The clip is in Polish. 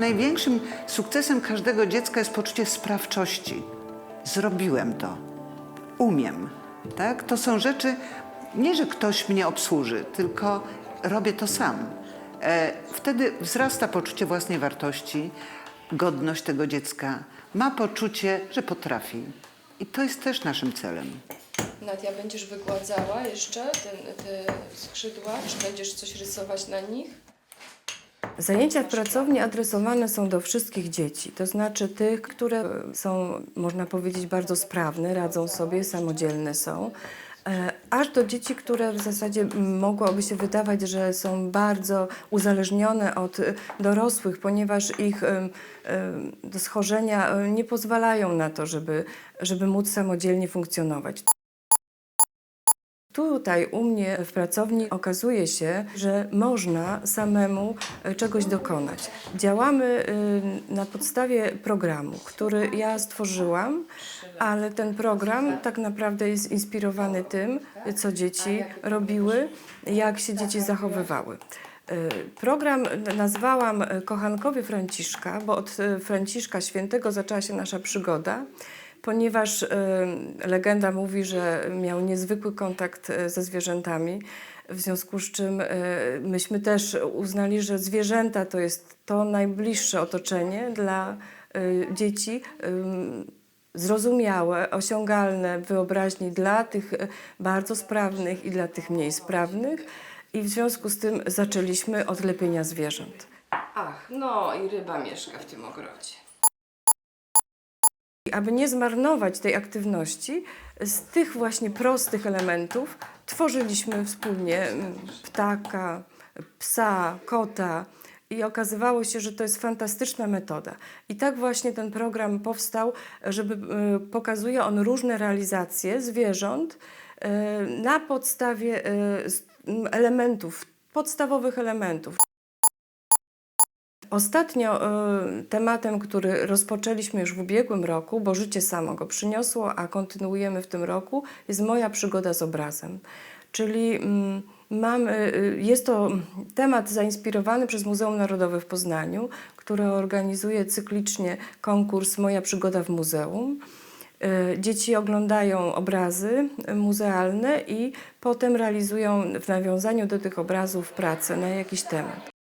Największym sukcesem każdego dziecka jest poczucie sprawczości. Zrobiłem to. Umiem. Tak? To są rzeczy, nie że ktoś mnie obsłuży, tylko robię to sam. E, wtedy wzrasta poczucie własnej wartości, godność tego dziecka. Ma poczucie, że potrafi. I to jest też naszym celem. Nadia, będziesz wygładzała jeszcze ten, te skrzydła? Czy będziesz coś rysować na nich? Zajęcia w pracowni adresowane są do wszystkich dzieci, to znaczy tych, które są, można powiedzieć, bardzo sprawne, radzą sobie, samodzielne są, e, aż do dzieci, które w zasadzie mogłoby się wydawać, że są bardzo uzależnione od dorosłych, ponieważ ich schorzenia e, nie pozwalają na to, żeby, żeby móc samodzielnie funkcjonować. Tutaj u mnie w pracowni okazuje się, że można samemu e, czegoś dokonać. Działamy y, na podstawie programu, który ja stworzyłam, ale ten program tak naprawdę jest inspirowany tym, co dzieci robiły, jak się dzieci zachowywały. Y, Program nazwałam e, Kochankowie Franciszka, bo od e, Franciszka Świętego zaczęła się nasza przygoda ponieważ y, legenda mówi, że miał niezwykły kontakt y, ze zwierzętami, w związku z czym y, myśmy też uznali, że zwierzęta to jest to najbliższe otoczenie dla dzieci. Zrozumiałe, osiągalne wyobraźni dla tych bardzo sprawnych i dla tych mniej sprawnych. I w związku z tym zaczęliśmy od lepienia zwierząt. Ach, no i ryba mieszka w tym ogrodzie. Aby nie zmarnować tej aktywności, z tych właśnie prostych elementów tworzyliśmy wspólnie ptaka, psa, kota. I okazywało się, że to jest fantastyczna metoda. I tak właśnie ten program powstał, żeby pokazuje on różne realizacje zwierząt y, na podstawie m, elementów, podstawowych elementów. Ostatnio y, tematem, który rozpoczęliśmy już w ubiegłym roku, bo życie samo go przyniosło, a kontynuujemy w tym roku, jest moja przygoda z obrazem. Czyli mm, mamy, y, jest to temat zainspirowany przez Muzeum Narodowe w Poznaniu, które organizuje cyklicznie konkurs Moja przygoda w muzeum. Dzieci oglądają obrazy muzealne i potem realizują w nawiązaniu do tych obrazów pracę na jakiś temat.